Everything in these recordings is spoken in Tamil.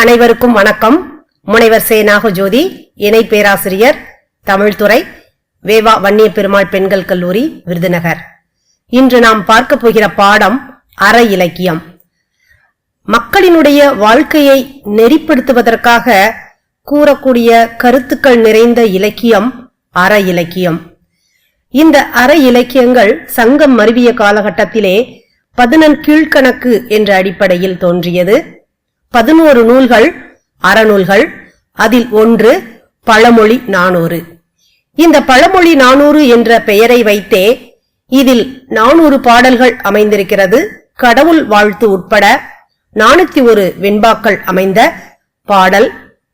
அனைவருக்கும் வணக்கம். முனைவர் சே நாகஜோதி இணை பேராசிரியர் தமிழ்துறை வேவா வன்னிய பெருமாள் பெண்கள் கல்லூரி விருதுநகர். இன்று நாம் பார்க்க போகிற பாடம் அற இலக்கியம். மக்களினுடைய வாழ்க்கையை நெறிப்படுத்துவதற்காக கூறக்கூடிய கருத்துக்கள் நிறைந்த இலக்கியம் அற இலக்கியம். இந்த அற இலக்கியங்கள் சங்கம் மருவிய காலகட்டத்திலே பதினெண் கீழ்கணக்கு என்ற அடிப்படையில் தோன்றியது. பதினோரு நூல்கள் அறநூல்கள் அதில் ஒன்று பழமொழி நானூறு. இந்த பழமொழி நானூறு என்ற பெயரை வைத்தே இதில் நானூறு பாடல்கள் அமைந்திருக்கிறது. கடவுள் வாழ்த்து உட்பட நானூத்தி ஒரு வெண்பாக்கள் அமைந்த பாடல்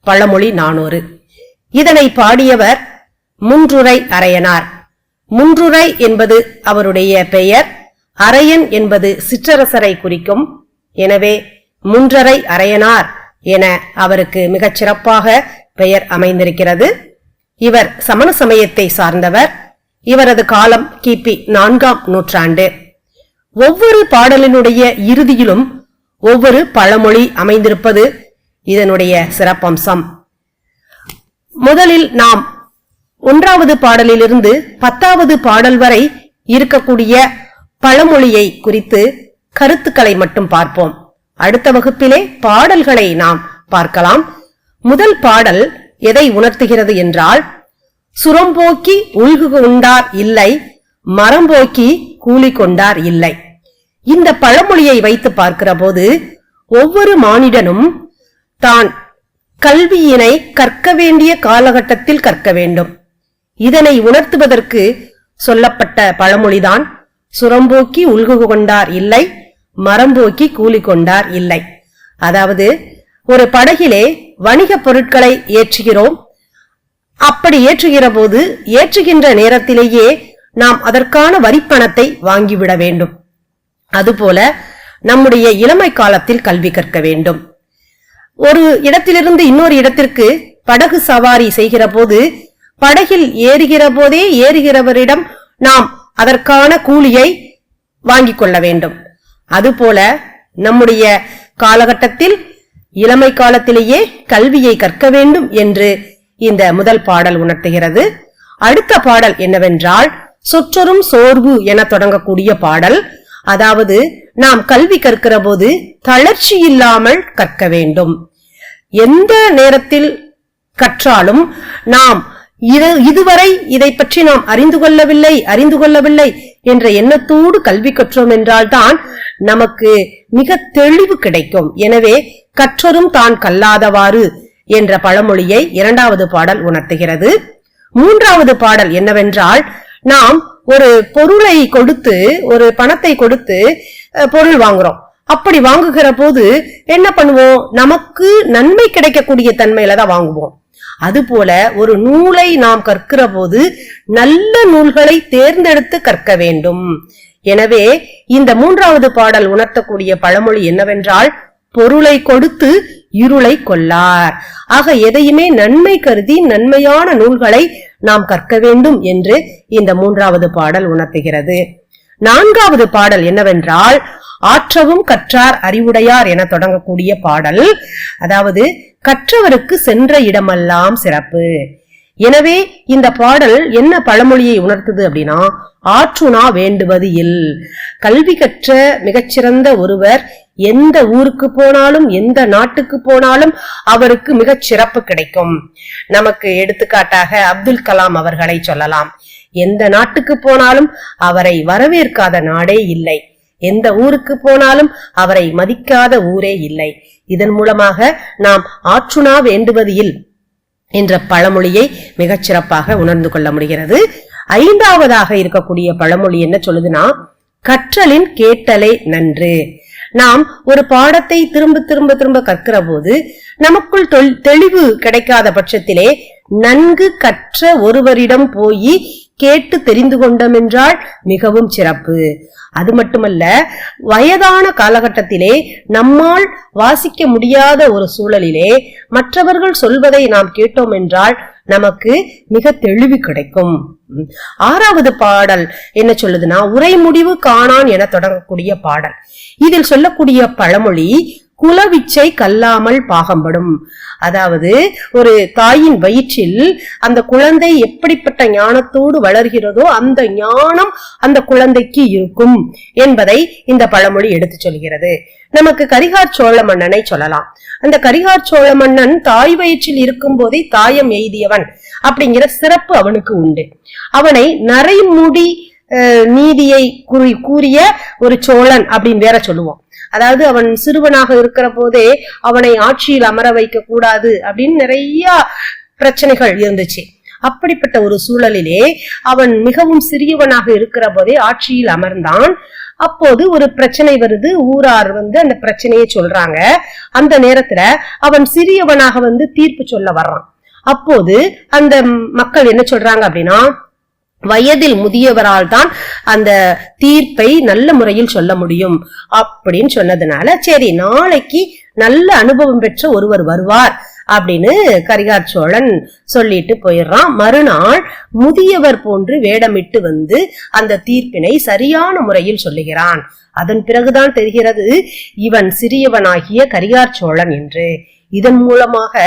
பழமொழி நானூறு. இதனை பாடியவர் முன்றுரை அரையனார். முன்றுரை என்பது அவருடைய பெயர் அரையன் என்பது சிற்றரசரை குறிக்கும். எனவே முன்றரை அரையனார் என அவருக்கு மிகச் சிறப்பாக பெயர் அமைந்திருக்கிறது. இவர் சமண சமயத்தை சார்ந்தவர். இவரது காலம் கிபி நான்காம் நூற்றாண்டு. ஒவ்வொரு பாடலினுடைய இறுதியிலும் ஒவ்வொரு பழமொழி அமைந்திருப்பது இதனுடைய சிறப்பம்சம். முதலில் நாம் ஒன்றாவது பாடலிலிருந்து பத்தாவது பாடல் வரை இருக்கக்கூடிய பழமொழியை குறித்து கருத்துக்களை மட்டும் பார்ப்போம். அடுத்த வகுப்பிலே பாடல்களை நாம் பார்க்கலாம். முதல் பாடல் எதை உணர்த்துகிறது என்றால் சுரம்போக்கி உள்கு கொண்டார் இல்லை மரம்போக்கி கூலி கொண்டார் இல்லை. இந்த பழமொழியை வைத்து பார்க்கிற போது ஒவ்வொரு மானிடனும் தான் கல்வியினை கற்க வேண்டிய காலகட்டத்தில் கற்க வேண்டும். இதனை உணர்த்துவதற்கு சொல்லப்பட்ட பழமொழிதான் சுரம்போக்கி உள்கு கொண்டார் இல்லை மரம்போக்கி கூலி கொண்டார் இல்லை. அதாவது ஒரு படகிலே வணிக பொருட்களை ஏற்றுகிறோம். அப்படி ஏற்றுகிற போது ஏற்றுகின்ற நேரத்திலேயே நாம் அதற்கான வரிப்பணத்தை வாங்கிவிட வேண்டும். அதுபோல நம்முடைய இளமை காலத்தில் கல்வி கற்க வேண்டும். ஒரு இடத்திலிருந்து இன்னொரு இடத்திற்கு படகு சவாரி செய்கிற போது படகில் ஏறுகிற போதே ஏறுகிறவரிடம் நாம் அதற்கான கூலியை வாங்கிக் கொள்ள வேண்டும். அதுபோல நம்முடைய காலகட்டத்தில் இளமை காலத்திலேயே கல்வியை கற்க வேண்டும் என்று இந்த முதல் பாடல் உணர்த்துகிறது. அடுத்த பாடல் என்னவென்றால் சொற்றொரும் சோர்வு என தொடங்கக்கூடிய பாடல். அதாவது நாம் கல்வி கற்கிற போது தளர்ச்சி இல்லாமல் கற்க வேண்டும். எந்த நேரத்தில் கற்றாலும் நாம் இது- இதுவரை இதை பற்றி நாம் அறிந்து கொள்ளவில்லை அறிந்து கொள்ளவில்லை என்ற எண்ணத்தோடு கல்வி கற்றோம் என்றால்தான் நமக்கு மிக தெளிவு கிடைக்கும். எனவே கற்றரும் தான் கல்லாதவாறு என்ற பழமொழியை இரண்டாவது பாடல் உணர்த்துகிறது. மூன்றாவது பாடல் என்னவென்றால் நாம் ஒரு பொருளை கொடுத்து ஒரு பணத்தை கொடுத்து பொருள் வாங்குறோம். அப்படி வாங்குகிற போது என்ன பண்ணுவோம்? நமக்கு நன்மை கிடைக்கக்கூடிய தன்மையில தான் வாங்குவோம். அதுபோல ஒரு நூலை நாம் கற்கிற போது நல்ல நூல்களை தேர்ந்தெடுத்து கற்க வேண்டும். எனவே இந்த மூன்றாவது பாடல் உணர்த்தக்கூடிய பழமொழி என்னவென்றால் பொருளை கொடுத்து இருளை கொள்ளார். ஆக எதையுமே நன்மை கருதி நன்மையான நூல்களை நாம் கற்க வேண்டும் என்று இந்த மூன்றாவது பாடல் உணர்த்துகிறது. நான்காவது பாடல் என்னவென்றால் ஆற்றவும் கற்றார் அறிவுடையார் என தொடங்கக்கூடிய பாடல். அதாவது கற்றவருக்கு சென்ற இடமெல்லாம் சிறப்பு. எனவே இந்த பாடல் என்ன பழமொழியை உணர்த்துது அப்படின்னா ஆற்றுணா வேண்டுவது இல். கல்வி கற்ற மிகச்சிறந்த ஒருவர் எந்த ஊருக்கு போனாலும் எந்த நாட்டுக்கு போனாலும் அவருக்கு மிகச் சிறப்பு கிடைக்கும். நமக்கு எடுத்துக்காட்டாக அப்துல் கலாம் அவர்களை சொல்லலாம். எந்த நாட்டுக்கு போனாலும் அவரை வரவேற்காத நாடே இல்லை. எந்த ஊருக்கு போனாலும் அவரை மதிக்காத ஊரே இல்லை. இதன் மூலமாக நாம் ஆற்றுணா வேண்டுவதில் என்ற பழமொழியை மிகச் சிறப்பாக உணர்ந்து கொள்ள முடிகிறது. ஐந்தாவதாக இருக்கக்கூடிய பழமொழி என்ன சொல்லுதுன்னா கற்றலின் கேட்டலே நன்று. நாம் ஒரு பாடத்தை திரும்ப திரும்ப திரும்ப கற்கிற போது நமக்குள் தொல்- தெளிவு கிடைக்காத பட்சத்திலே நன்கு கற்ற ஒருவரிடம் போய் கேட்டு தெரிந்து கொண்டோம் என்றால் மிகவும் சிறப்பு அது மட்டுமல்ல வயதான காலகட்டத்திலே நம்மால் வாசிக்க முடியாத ஒரு சூழலிலே மற்றவர்கள் சொல்வதை நாம் கேட்டோம் என்றால் நமக்கு மிக தெளிவு கிடைக்கும் உம். ஆறாவது பாடல் என்ன சொல்லுதுன்னா உரை முடிவு காணான் என தொடங்கக்கூடிய பாடல் இதில் சொல்லக்கூடிய பழமொழி குலவிச்சை கல்லாமல் பாகம்படும். அதாவது ஒரு தாயின் வயிற்றில் அந்த குழந்தை எப்படிப்பட்ட ஞானத்தோடு வளர்கிறதோ அந்த ஞானம் அந்த குழந்தைக்கு இருக்கும் என்பதை இந்த பழமொழி எடுத்து சொல்கிறது. நமக்கு கரிகார் சோழ மன்னனை சொல்லலாம். அந்த கரிகார் சோழ மன்னன் தாய் வயிற்றில் இருக்கும் போதே தாயம் எய்தியவன் அப்படிங்கிற சிறப்பு அவனுக்கு உண்டு. அவனை நரைமுடி நீதியை கூறி கூறிய ஒரு சோழன் அப்படின்னு வேற சொல்லுவோம். அதாவது அவன் சிறுவனாக இருக்கிற போதே அவனை ஆட்சியில் அமர வைக்க கூடாது அப்படின்னு நிறைய பிரச்சனைகள் இருந்துச்சு. அப்படிப்பட்ட ஒரு சூழலிலே அவன் மிகவும் சிறியவனாக இருக்கிற போதே ஆட்சியில் அமர்ந்தான். அப்போது ஒரு பிரச்சனை வருது. ஊரார் வந்து அந்த பிரச்சனையை சொல்றாங்க. அந்த நேரத்துல அவன் சிறியவனாக வந்து தீர்ப்பு சொல்ல வர்றான். அப்போது அந்த மக்கள் என்ன சொல்றாங்க அப்படின்னா வயதில் முதியவரால் தான் அந்த தீர்ப்பை நல்ல முறையில் சொல்ல முடியும் அப்படின்னு சொன்னதுனால சரி நாளைக்கு நல்ல அனுபவம் பெற்ற ஒருவர் வருவார் அப்படின்னு கரிகார் சோழன் சொல்லிட்டு போயிடுறான். மறுநாள் முதியவர் போன்று வேடமிட்டு வந்து அந்த தீர்ப்பினை சரியான முறையில் சொல்லுகிறான். அதன் பிறகுதான் தெரிகிறது இவன் சிறியவனாகிய கரிகார் சோழன் என்று. இதன் மூலமாக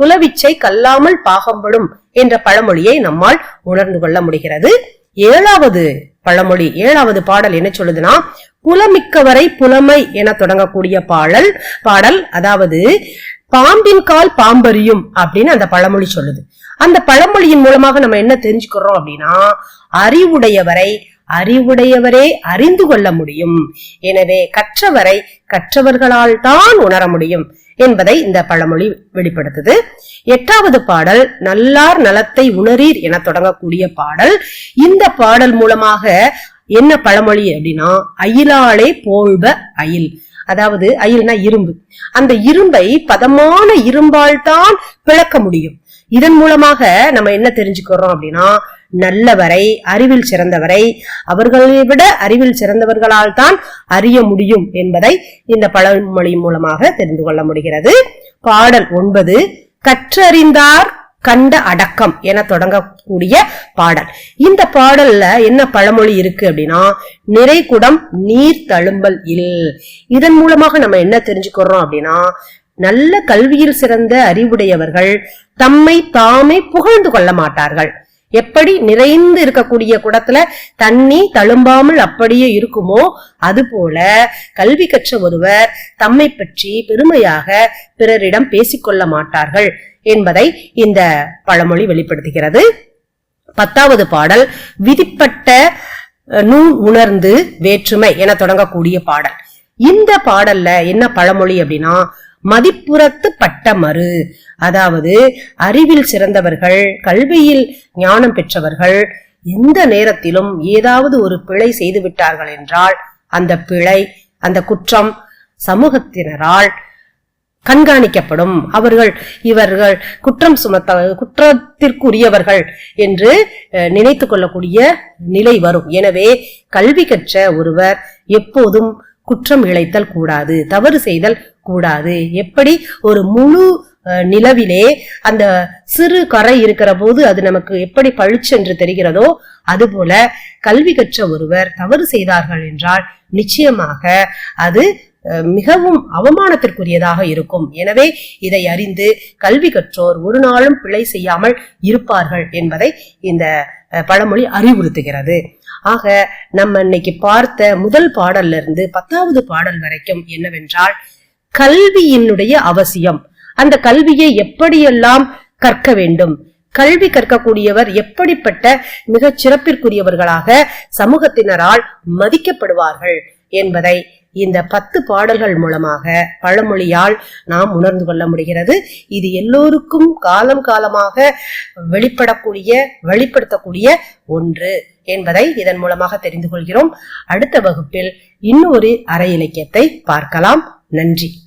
குலவிச்சை கல்லாமல் பாகம்படும் என்ற பழமொழியை நம்மால் உணர்ந்து கொள்ள முடிகிறது. ஏழாவது பழமொழி ஏழாவது பாடல் என்ன சொல்லுதுன்னா புலமிக்கவரை புலமை என தொடங்கக்கூடிய பாடல் பாடல் அதாவது பாம்பின் கால் பாம்பறியும் அப்படின்னு அந்த பழமொழி சொல்லுது. அந்த பழமொழியின் மூலமாக நம்ம என்ன தெரிஞ்சுக்கிறோம் அப்படின்னா அறிவுடையவரை அறிவுடையவரே அறிந்து கொள்ள முடியும். எனவே கற்றவரை கற்றவர்களால் தான் உணர முடியும். என்பதை இந்த பழமொழி வெளிப்படுத்துது. எட்டாவது பாடல் நல்லார் நலத்தை உணரீர் என தொடங்கக்கூடிய பாடல். இந்த பாடல் மூலமாக என்ன பழமொழி அப்படின்னா அயிலாலே போழ்வ அயில் அதாவது அயில்னா இரும்பு. அந்த இரும்பை பதமான இரும்பால் தான் பிளக்க முடியும். இதன் மூலமாக நம்ம என்ன தெரிஞ்சுக்கிறோம் அப்படின்னா நல்லவரை அறிவில் சிறந்தவரை அவர்களை விட அறிவில் சிறந்தவர்களால் தான் அறிய முடியும் என்பதை இந்த பழமொழி மூலமாக தெரிந்து கொள்ள முடிகிறது. பாடல் ஒன்பது கற்றறிந்தார் கண்ட அடக்கம் என தொடங்கக்கூடிய பாடல். இந்த பாடல்ல என்ன பழமொழி இருக்கு அப்படின்னா நிறைகுடம் நீர் தழும்பல் இல். இதன் மூலமாக நம்ம என்ன தெரிஞ்சுக்கிறோம் அப்படின்னா நல்ல கல்வியில் சிறந்த அறிவுடையவர்கள் தம்மை தாமே புகழ்ந்து கொள்ள மாட்டார்கள். எப்படி நிறைந்து இருக்கக்கூடிய குடத்துல தண்ணி தழும்பாமல் அப்படியே இருக்குமோ அதுபோல கல்வி கற்ற ஒருவர் தம்மை பற்றி பெருமையாக பிறரிடம் பேசிக்கொள்ள மாட்டார்கள் என்பதை இந்த பழமொழி வெளிப்படுத்துகிறது. பத்தாவது பாடல் விதிப்பட்ட நூல் உணர்ந்து வேற்றுமை என தொடங்கக்கூடிய பாடல். இந்த பாடல்ல என்ன பழமொழி அப்படின்னா மதிப்புறத்து பட்ட மறு அதாவது அறிவில் சிறந்தவர்கள் கல்வியில் ஞானம் பெற்றவர்கள் எந்த நேரத்திலும் ஏதாவது ஒரு பிழை செய்து விட்டார்கள் என்றால் அந்த பிழை அந்த குற்றம் சமூகத்தினரால் கண்காணிக்கப்படும். அவர்கள் இவர்கள் குற்றம் சுமத்த குற்றத்திற்குரியவர்கள் என்று அஹ், நினைத்து கொள்ளக்கூடிய நிலை வரும். எனவே கல்வி கற்ற ஒருவர் எப்போதும் குற்றம் இழைத்தல் கூடாது. தவறு செய்தல் கூடாது. எப்படி? ஒரு முழு நிலவிலே அந்த சிறு கரை இருக்கிற போது அது நமக்கு எப்படி பளிச்சென்று தெரிகிறதோ அதுபோல கல்வி கற்ற ஒருவர் தவறு செய்தார்கள் என்றால் நிச்சயமாக அது மிகவும் அவமானத்திற்குரியதாக இருக்கும். எனவே இதை அறிந்து கல்வி கற்றோர் ஒரு நாளும் பிழை செய்யாமல் இருப்பார்கள் என்பதை இந்த பழமொழி அறிவுறுத்துகிறது. ஆக நம்ம இன்னைக்கு பார்த்த முதல் பாடல்ல இருந்து பத்தாவது பாடல் வரைக்கும் என்னவென்றால் கல்வியினுடைய அவசியம். அந்த கல்வியை எப்படியெல்லாம் கற்க வேண்டும்? கல்வி கற்கக்கூடியவர் எப்படிப்பட்ட மிகச் சிறப்பிற்குரியவர்களாக சமூகத்தினரால் மதிக்கப்படுவார்கள் என்பதை இந்த பத்து பாடல்கள் மூலமாக பழமொழியால் நாம் உணர்ந்து கொள்ள முடிகிறது. இது எல்லோருக்கும் காலம் காலமாக வெளிப்படக்கூடிய வெளிப்படுத்தக்கூடிய ஒன்று என்பதை இதன் மூலமாக தெரிந்து கொள்கிறோம். அடுத்த வகுப்பில் இன்னொரு அரை இலக்கியத்தை பார்க்கலாம். நன்றி.